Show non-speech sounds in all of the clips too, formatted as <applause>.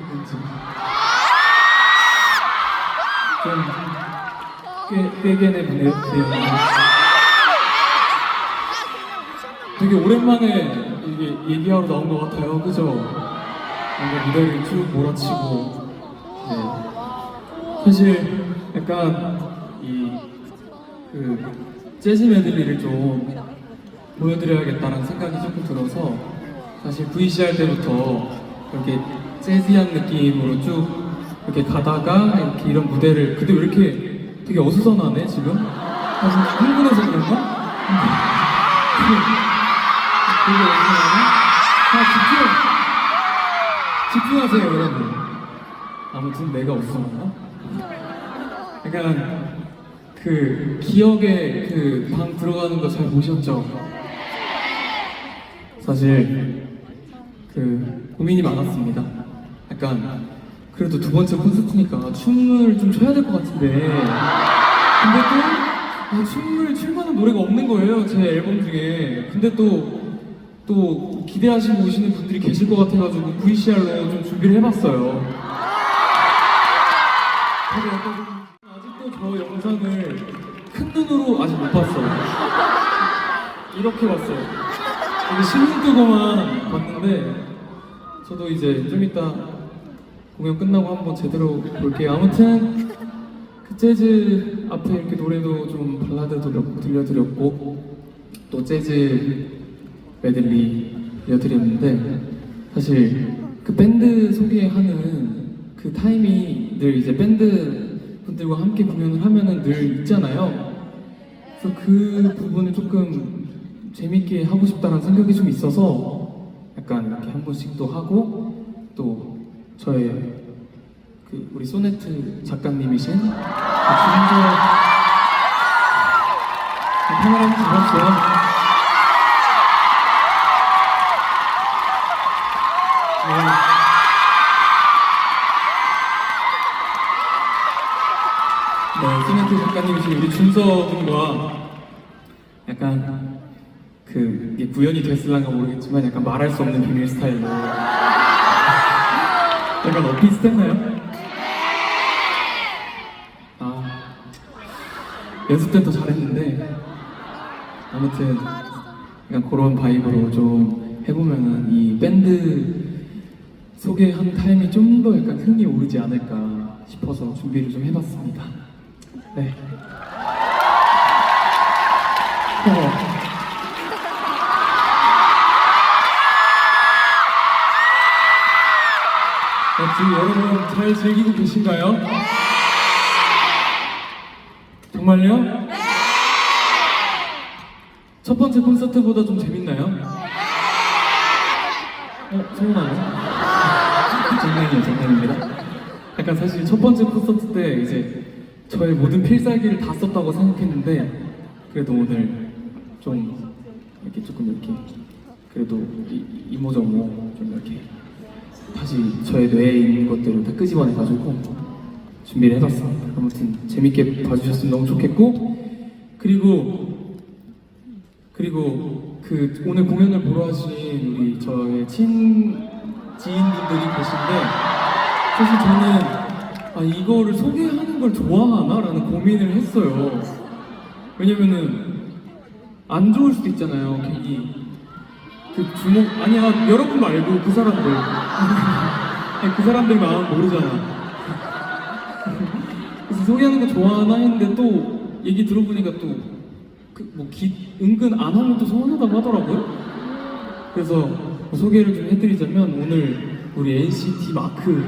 있는지 좀꽤 꽤개네 보네요. 되게 오랜만에 이게 얘기하러 나온 것 같아요. 그죠? 뭔가 무대를 쭉 몰아치고 네. 사실 약간 이그 재즈 메들리를 좀 보여드려야겠다는 생각이 조금 들어서 사실 VCR 때부터 이렇게 재즈한 느낌으로 쭉 이렇게 가다가 이렇게 이런 무대를 근데 왜 이렇게 되게 어수선하네 지금? 아, 흥분해서 그런가? 되게 어수선하네? 자 집중! 집중하세요 여러분 아무튼 내가 어수선한가? 약간 그 기억에 그 방 들어가는 거 잘 보셨죠? 사실 그 고민이 많았습니다. 약간 그래도 두 번째 콘서트니까 춤을 좀 춰야 될 것 같은데 근데 또 아, 춤을 출 만한 노래가 없는 거예요 제 앨범 중에 근데 또 또 기대하시고 오시는 분들이 계실 것 같아가지고 VCR로 좀 준비를 해봤어요. 근데 약간 좀 아직도 저 영상을 큰 눈으로 아직 못 봤어요. 이렇게 봤어요. 되게 신문 끄고만 봤는데 저도 이제 좀 이따 공연 끝나고 한번 제대로 볼게요. 아무튼 그 재즈 앞에 이렇게 노래도 좀 발라드도 몇 곡 들려드렸고 또 재즈 메들리 들려드렸는데 사실 그 밴드 소개하는 그 타임이 늘 이제 밴드 분들과 함께 공연을 하면은 늘 있잖아요. 그래서 그 부분을 조금 재밌게 하고 싶다는 생각이 좀 있어서 약간 이렇게 한 번씩 또 하고 또 저의 그 우리 소네트 작가님이신 그 주인공 카메라 한번 잡았어요. 네. 네, 소네트 작가님이신 우리 준서 군과 약간 그 이게 구현이 됐을란가 모르겠지만 약간 말할 수 없는 비밀 스타일로 약간 어 비슷했나요? 아 연습 때는 더 잘했는데 아무튼 약간 그런 바이브로 좀 해보면은 이 밴드 소개한 타임이 좀 더 약간 흥이 오르지 않을까 싶어서 준비를 좀 해봤습니다. 네. 지금 여러분 잘 즐기고 계신가요? 정말요? 첫 번째 콘서트보다 좀 재밌나요? 어, 서운하네. 장난이에요, 장난입니다. 약간 사실 첫 번째 콘서트 때 이제 저의 모든 필살기를 다 썼다고 생각했는데 그래도 오늘 좀 이렇게 조금 이렇게 그래도 이- 이모저모 좀 이렇게 다시 저의 뇌에 있는 것들을 다 끄집어내가지고 준비를 해봤습니다. 아무튼 재밌게 봐주셨으면 너무 좋겠고 그리고 그리고 그 오늘 공연을 보러 하신 우리 저의 친 지인분들이 계신데 사실 저는 아 이거를 소개하는 걸 좋아하나라는 고민을 했어요. 왜냐면은 안 좋을 수도 있잖아요. 괜히 그 주목 아니 야 여러분 말고 그 사람들 <laughs> 아니, 그 사람들 마음 모르잖아. 그래서 소개하는 거 좋아하나 했는데 또 얘기 들어보니까 또그뭐 은근 안 하면 또 서운하다고 하더라고요. 그래서 뭐 소개를 좀 해드리자면 오늘 우리 NCT 마크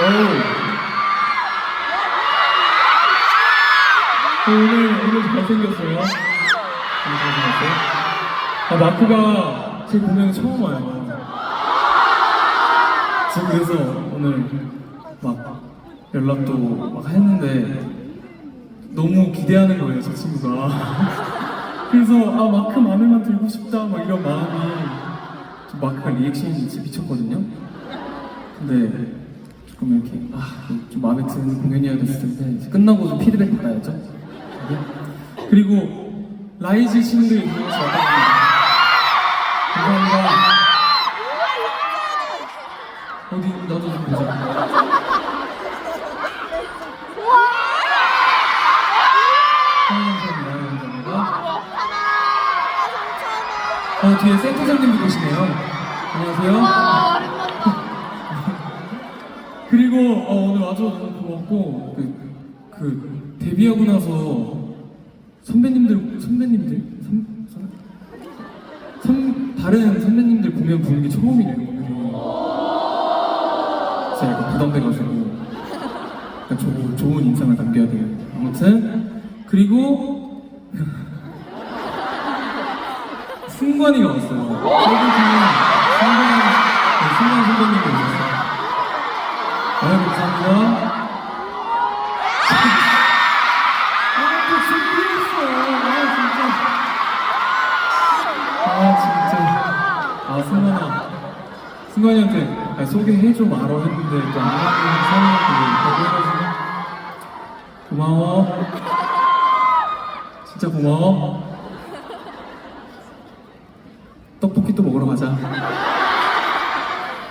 오. 마크가 제 공연 처음 와요. 지금 그래서 오늘 막 연락도 막 했는데 너무 기대하는 거예요, 저 친구가. <laughs> 그래서 아 마크 마음에만 들고 싶다 막 이런 마음이 좀 마크가 리액션이 진짜 미쳤거든요. 근데 조금 이렇게 아 좀 마음에 드는 공연이어야 됐을 텐데 이제 끝나고 좀 피드백 받아야죠. 네. 그리고 라이즈 친구들이 들어와서 왔답니다. 감사합니다. 어디 나도 좀 보자. 감사합니다. 감사합니다. 어, 뒤에 센터장님도 계시네요. 안녕하세요. <laughs> 그리고 어, 오늘 와줘서 너무 고맙고 그, 그 데뷔하고 나서 선배님들 선배님들 다른 선배님들 공연 보는 게 오늘이 제가 약간 부담돼가지고 약간 조, 좋은 인상을 남겨야 돼요. 아무튼 그리고 <laughs> 승관이가 왔어요. 승관 네, 승관 선배님이 오셨어요. 아 감사합니다 소개해줘 말어 했는데 또안 하는 상황이 있다고 해가지고. 고마워. 진짜 고마워. 떡볶이 또 먹으러 가자.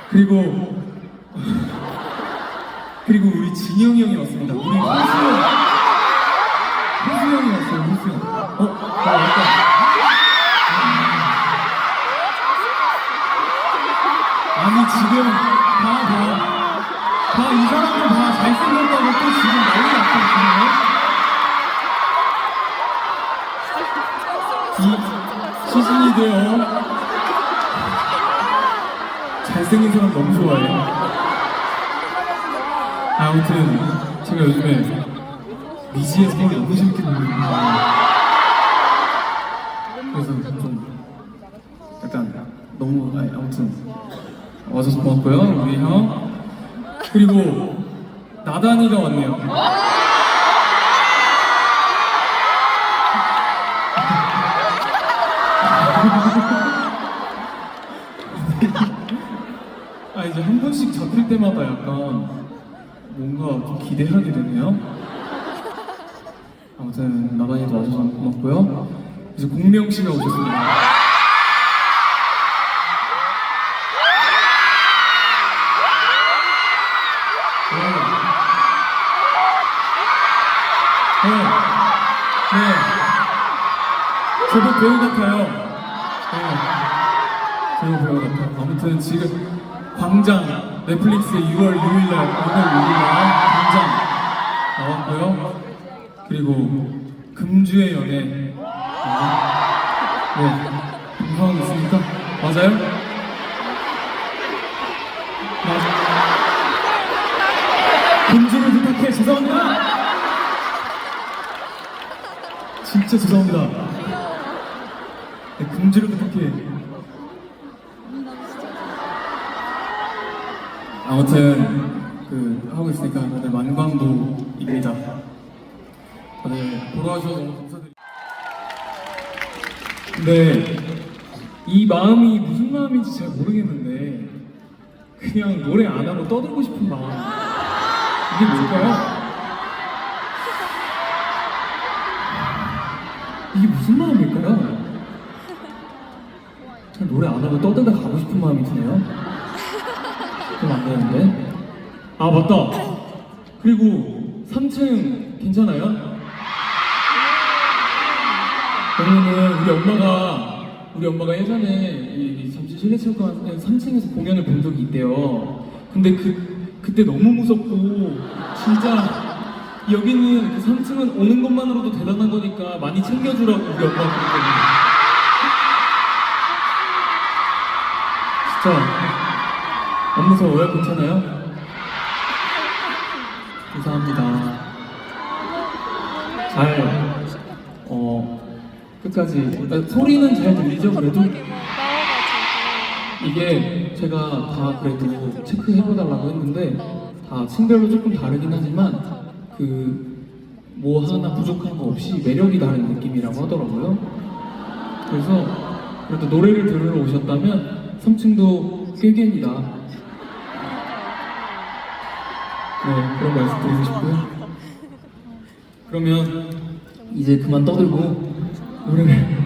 그리고 그리고 우리 진영이 형이 왔습니다. 우리 호수 형. 호수 형이 왔어요 호수 형. 어? 나 왔다 또 지금 난리 났거든요. 이 시즌이들 어 잘생긴 사람 너무 좋아해요. 아무튼 제가 요즘에 미지의 세계 너무 재밌게 보고 있는데 그래서 좀 약간 너무 아니, 아무튼 와줘서 고맙고요 우리 형. 그리고 나단이가 왔네요 <laughs> 아 이제 한 번씩 잡힐 때마다 약간 뭔가 좀 기대하게 되네요. 아무튼 나단이도 와줘서 고맙고요. 이제 공명 씨가 오셨습니다. 배우 같아요. 네. 저도 배우 같아요. 아무튼 지금 광장 넷플릭스 6월 6일날 6월 6일날 광장 나왔고요. 그리고 금주의 연애 네 방송 있습니까? 맞아요? 맞아. 금주를 부탁해 죄송합니다. 진짜 죄송합니다. 네, 금주를 부탁해. 아무튼 그 하고 있으니까 다들 만광부입니다. 다들 보러 와주셔서 너무 감사드립니다. 근데 이 마음이 무슨 마음인지 잘 모르겠는데 그냥 노래 안 하고 떠들고 싶은 마음 이게 뭘까요? 이게 무슨 마음일까요? 노래 안 하고 떠들다 가고 싶은 마음이 드네요. 좀 안 되는데. 아 맞다. 그리고 3층 괜찮아요? 왜냐면 우리 엄마가 우리 엄마가 예전에 이, 이 잠실 실내 체육관 3층에서 공연을 본 적이 있대요. 근데 그 그때 너무 무섭고 진짜 여기는 그 3층은 오는 것만으로도 대단한 거니까 많이 챙겨주라고 우리 엄마가 그랬거든요. 진짜 안 무서워요? 괜찮아요? 감사합니다. 잘, 어, 끝까지. 아, 소리는 잘 들리죠? 그래도? 이게 제가 다 그래도 체크해봐달라고 했는데, 다 층별로 조금 다르긴 하지만, 그, 뭐 하나 부족한 거 없이 매력이 다른 느낌이라고 하더라고요. 그래서, 그래도 노래를 들으러 오셨다면, 3층도 꾀견이다. 네, 그런 말씀 드리고 싶고요. 그러면 이제 그만 떠들고 노래를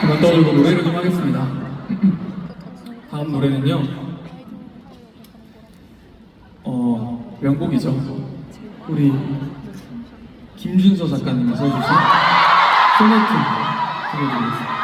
그만 떠올고 노래를 좀 하겠습니다. <clears throat> 다음 노래는요. 어 명곡이죠. 우리 김준서 작가님이 써주신 소네트 들려드리겠습니다.